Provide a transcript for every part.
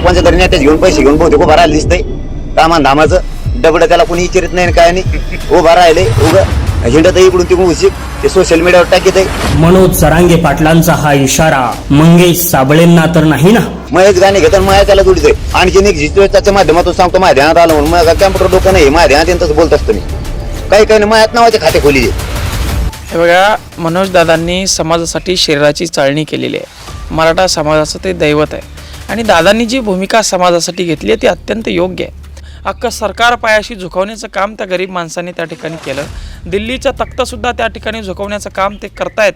कोणत्या तरी नेत्यात घेऊन पैसे घेऊन बहुतेक उभा राहिला दिसतंय. कामान धामाचं डबड त्याला कोणी विचारित नाही आणि काय नाही. उभा राहिले उभं. हिंडत इकडून तिकडून उशीक ते सोशल मीडियावर टाकीत आहे. मनोज सरांगे पाटलांचा हा इशारा मंगेश साबळेंना तर नाही ना? महेश गाणे घेतात मया त्याला जोडीत आहे. आणखीन एक जिस्टच्या माध्यमातून सांगतो माझ्या ध्यानात आलं म्हणून माझा कॅम्प्युटर डोकं नाही. माझ्या ध्यानात येतं तसं बोलत असतो मी. काही काही नाही माझ्यात नावाचे खाते खोली दे हे बघा मनोज दादांनी समाजासाठी शरीराची चाळणी केलेली आहे. मराठा समाजाचं ते दैवत आहे. आणि दादांनी जी भूमिका समाजासाठी घेतली आहे ती अत्यंत योग्य आहे. अख्खं सरकार पायाशी झुकवण्याचं काम त्या गरीब माणसांनी त्या ठिकाणी केलं. दिल्लीचा तख्तसुद्धा त्या ठिकाणी झुकवण्याचं काम ते करतायत.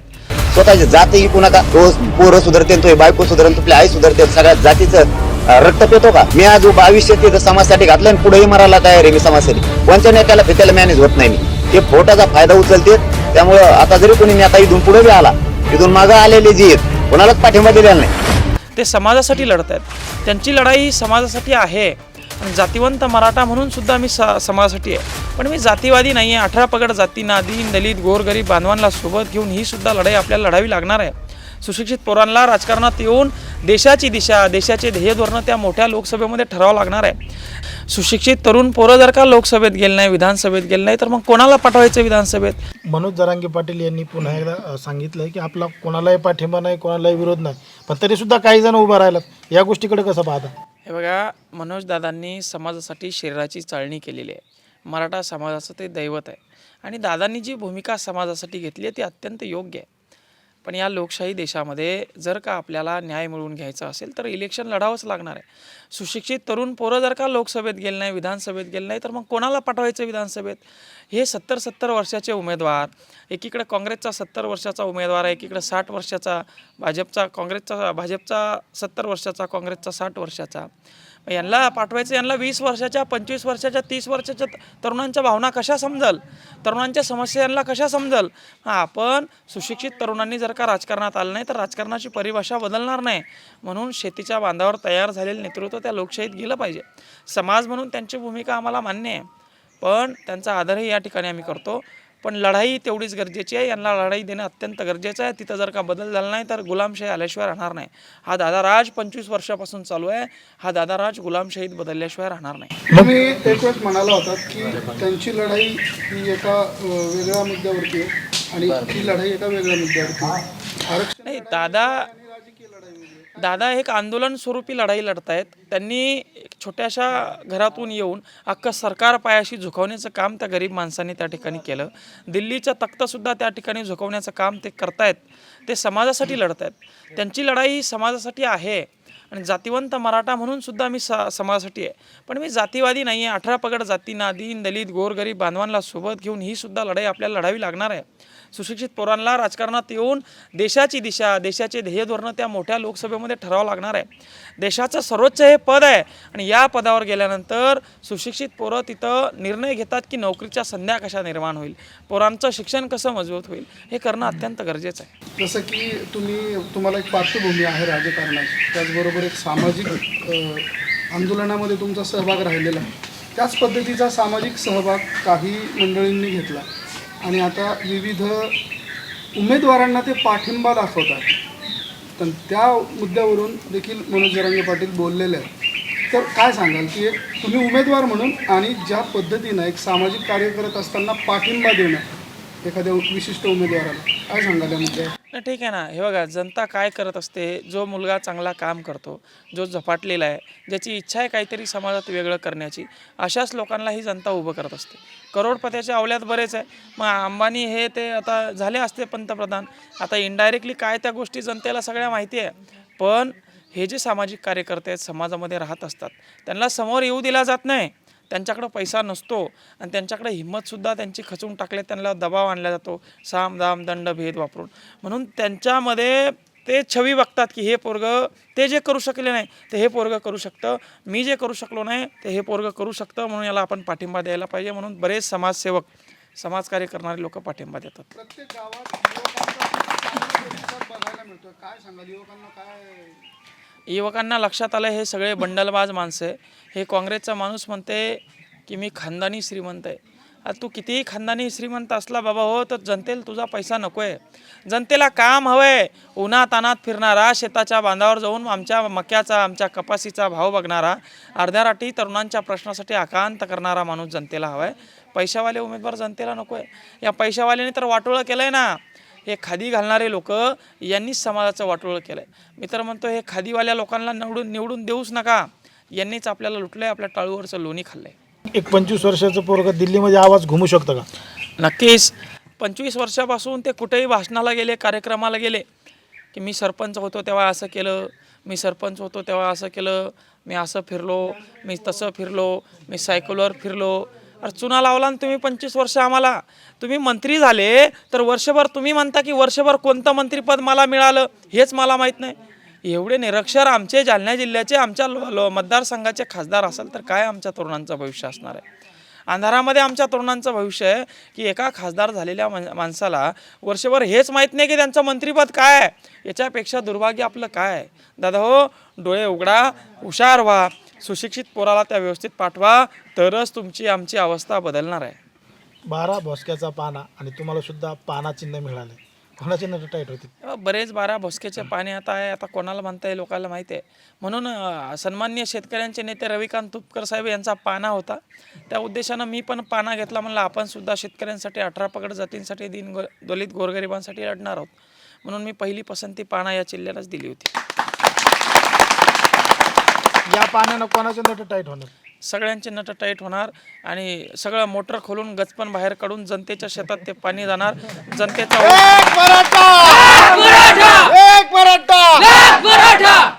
स्वतःची जातही विकू नका तो पोरं सुधारते तो बायको सुधारते तुझी आई सुधारते सगळ्या जातीचं रक्त पेतो का? मी आज उभा आयुष्य तिथं समाजासाठी घातलं आणि पुढेही मरायला तयार आहे मी समाजासाठी. कोणत्या नेत्याला फित्याला मॅनेज होत नाही मी. ते फोटाचा फायदा उचलते त्यामुळं आता जरी कोणी नेता इथून पुढे बी आला इथून मागं आलेले जी आहेत कोणालाच पाठिंबा दिलेला नाही. ते समाजासाठी लढत आहेत त्यांची लढाई ही समाजासाठी आहे. आणि जातिवंत मराठा म्हणून सुद्धा मी स समाजासाठी आहे. पण मी जातीवादी नाही आहे अठरा पगड जाती नादीन दलित गोरगरीब बांधवांना सोबत घेऊन ही सुद्धा लढाई आपल्याला लढावी लागणार आहे. सुशिक्षित पोरांना राजकारणात येऊन देशाची दिशा देशाचे ध्येय धोरणं त्या मोठ्या लोकसभेमध्ये ठरावं लागणार आहे. सुशिक्षित तरुण पोरं जर का लोकसभेत गेले नाही विधानसभेत गेले नाही तर मग कोणाला पाठवायचं विधानसभेत? मनोज जरांगे पाटील यांनी पुन्हा एकदा अ, सांगितलंय की आपला कोणालाही पाठिंबा नाही कोणालाही विरोध नाही. पण तरी सुद्धा काही जण उभं राहिलात. या गोष्टीकडे कसं पाहता? हे बघा मनोज दादांनी समाजासाठी शरीराची चाळणी केलेली आहे. मराठा समाजाचं ते दैवत आहे. आणि दादांनी जी भूमिका समाजासाठी घेतली आहे ती अत्यंत योग्य आहे. पण या लोकशाही देशामध्ये जर का आपल्याला न्याय मिळवून घ्यायचा असेल तर इलेक्शन लढावंच लागणार आहे. सुशिक्षित तरुण पोरं जर का लोकसभेत गेले नाही विधानसभेत गेले नाही तर मग कोणाला पाठवायचं विधानसभेत? हे सत्तर सत्तर वर्षाचे उमेदवार एकीकडे काँग्रेसचा सत्तर वर्षाचा उमेदवार आहे एकीकडे साठ वर्षाचा भाजपचा काँग्रेसचा भाजपचा सत्तर वर्षाचा काँग्रेसचा साठ वर्षाचा. यांना पाठवायचं यांना वीस वर्षाच्या पंचवीस वर्षाच्या तीस वर्षाच्या तरुणांच्या भावना कशा समजल? तरुणांच्या समस्या यांना कशा समजल? हां आपण सुशिक्षित तरुणांनी जर का राजकारणात आलं नाही तर राजकारणाची परिभाषा बदलणार नाही. म्हणून शेतीच्या बांधावर तयार झालेलं नेतृत्व त्या लोकशाहीत गेलं पाहिजे. समाज म्हणून त्यांची भूमिका आम्हाला मान्य आहे. पण त्यांचा आदरही या ठिकाणी आम्ही करतो. पण लढाई तेवढीच गरजेची आहे. यांना लढाई देणं अत्यंत गरजेचं आहे. तिथं जर का बदल झाला नाही तर गुलामशाही आल्याशिवाय राहणार नाही. हा दादा राज पंचवीस वर्षापासून चालू आहे. हा दादा राज गुलामशाहीत बदलल्याशिवाय राहणार नाही. तुम्ही एक वेळेस म्हणाला होतात की त्यांची लढाई ही एका वेगळ्या मुद्द्यावरती आहे आणि ही लढाई एका वेगळ्या मुद्द्यावरती नाही दादा दादा एक आंदोलन स्वरूपी लढाई लढतायत. त्यांनी छोट्याशा घरातून येऊन अख्खं सरकार पायाशी झुकवण्याचं काम त्या गरीब माणसांनी त्या ठिकाणी केलं. दिल्लीचा तख्तसुद्धा त्या ठिकाणी झुकवण्याचं काम ते करतायत. ते समाजासाठी लढत आहेत त्यांची लढाई ही समाजासाठी आहे आणि जातिवंत मराठा म्हणून सुद्धा मी स समाजासाठी आहे. पण मी जातीवादी नाही आहे अठरा पगड जातींना दीन दलित गोरगरीब बांधवांना सोबत घेऊन ही सुद्धा लढाई आपल्याला लढावी लागणार आहे. सुशिक्षित पोरांना राजकारणात येऊन देशाची दिशा देशाचे ध्येय धोरणं त्या मोठ्या लोकसभेमध्ये ठरावं लागणार आहे. देशाचं सर्वोच्च हे पद आहे आणि या पदावर गेल्यानंतर सुशिक्षित पोरं तिथं निर्णय घेतात की नोकरीच्या संध्या कशा निर्माण होईल पोरांचं शिक्षण कसं मजबूत होईल हे करणं अत्यंत गरजेचं आहे. जसं की तुम्ही तुम्हाला एक पार्श्वभूमी आहे राजकारणाची. त्याचबरोबर एक सामाजिक आंदोलनामध्ये तुमचा सहभाग राहिलेला आहे. त्याच पद्धतीचा सामाजिक सहभाग काही मंडळींनी घेतला. आणि आता विविध उमेदवारांना ते पाठिंबा दाखवतात. तर त्या मुद्द्यावरून देखील मनोज जरांगे पाटील बोललेले आहेत. तर काय सांगाल की एक तुम्ही उमेदवार म्हणून आणि ज्या पद्धतीनं एक सामाजिक कार्य करत असताना पाठिंबा देणं एखाद्या विशिष्ट उमेदवाराला काय सांगाल या मुद्द्यावर? नाही ठीक आहे ना. हे बघा जनता काय करत असते जो मुलगा चांगला काम करतो जो झपाटलेला आहे ज्याची इच्छा आहे काहीतरी समाजात वेगळं करण्याची अशाच लोकांना ही जनता उभं करत असते. करोडपत्याच्या अवल्यात बरेच आहे. मग अंबानी हे ते आता झाले असते पंतप्रधान. आता इनडायरेक्टली काय त्या गोष्टी जनतेला सगळ्या माहिती आहे. पण हे जे सामाजिक कार्यकर्ते आहेत समाजामध्ये राहत असतात त्यांना समोर येऊ दिला जात नाही. त्यांच्याकडं पैसा नसतो आणि त्यांच्याकडे हिंमतसुद्धा त्यांची खचून टाकले त्यांना दबाव आणला जातो. साम दाम दंड भेद वापरून. म्हणून त्यांच्यामध्ये ते छवी बघतात की हे पोरग ते जे करू शकले नाही ते हे पोरग करू शकतं. मी जे करू शकलो नाही ते हे पोरग करू शकतं. म्हणून याला आपण पाठिंबा द्यायला पाहिजे. म्हणून बरेच समाजसेवक समाजकार्य करणारे लोक पाठिंबा देतात. प्रत्येक गावात बघायला मिळतो काय सांगाल? युवकांना काय युवकांना लक्षात आलं हे सगळे बंडलबाज माणसं आहे. हे काँग्रेसचा माणूस म्हणते की मी खानदानी श्रीमंत आहे. आता तू कितीही खानदानी श्रीमंत असला बाबा हो तर जनतेला तुझा पैसा नको आहे जनतेला काम हवंय. उन्हा तानात फिरणारा शेताच्या बांधावर जाऊन आमच्या मक्याचा आमच्या कपासीचा भाव बघणारा अर्ध्या राठी तरुणांच्या प्रश्नासाठी आकांत करणारा माणूस जनतेला हवाय. पैशावाले उमेदवार जनतेला नको आहे या पैशावाल्याने तर वाटोळं केलं आहे ना. हे खादी घालणारे लोक यांनीच समाजाचं वाटोळं केलंय. मी तर म्हणतो हे खादीवाल्या लोकांना निवडून निवडून देऊच नका. यांनीच आपल्याला लुटलंय आपल्या टाळूवरचं लोणी खाल्लंय. एक पंचवीस वर्षाचं पोरग दिल्लीमध्ये आवाज घुमू शकतं का? नक्कीच. पंचवीस वर्षापासून ते कुठेही भाषणाला गेले कार्यक्रमाला गेले की मी सरपंच होतो तेव्हा असं केलं मी सरपंच होतो तेव्हा असं केलं मी असं फिरलो मी तसं फिरलो मी सायकलवर फिरलो अरे चुना लावला आणि तुम्ही पंचवीस वर्ष आम्हाला तुम्ही मंत्री झाले तर वर्षभर तुम्ही म्हणता की वर्षभर कोणतं मंत्रीपद मला मिळालं? हेच मला माहीत नाही. एवढे निरक्षर आमचे जालना जिल्ह्याचे आमच्या लो मतदारसंघाचे खासदार असेल तर काय आमच्या तरुणांचं भविष्य असणार आहे? अंधारामध्ये आमच्या तरुणांचं भविष्य आहे की एका खासदार झालेल्या माणसाला वर्षभर हेच माहीत नाही की त्यांचं मंत्रीपद काय आहे? याच्यापेक्षा दुर्भाग्य आपलं काय आहे? दादा हो डोळे उघडा हुशार व्हा. सुशिक्षित पोराला त्या व्यवस्थित पाठवा तरच तुमची आमची अवस्था बदलणार आहे. बारा भोसक्याचा पाना आणि तुम्हाला सुद्धा पाना चिन्ह मिळाले. कोणाची टाईट होती? बरेच बारा भोसकेचे पाणी आता आहे आता कोणाला म्हणताय लोकांना माहिती आहे. म्हणून अं, सन्माननीय शेतकऱ्यांचे नेते रविकांत तुपकर साहेब यांचा पाना होता. त्या उद्देशानं मी पण पाना घेतला म्हणलं आपण सुद्धा शेतकऱ्यांसाठी अठरा पगड जातींसाठी दिन गो दलित गोरगरिबांसाठी लढणार आहोत. म्हणून मी पहिली पसंती पाना या जिल्ह्यालाच दिली होती. या पाण्यानं कोणाचे नट टाईट होणार? सगळ्यांचे नट टाईट होणार आणि सगळं मोटर खोलून गचपण बाहेर काढून जनतेच्या शेतात ते पाणी जाणार. जनतेचा एक मराठा एक मराठा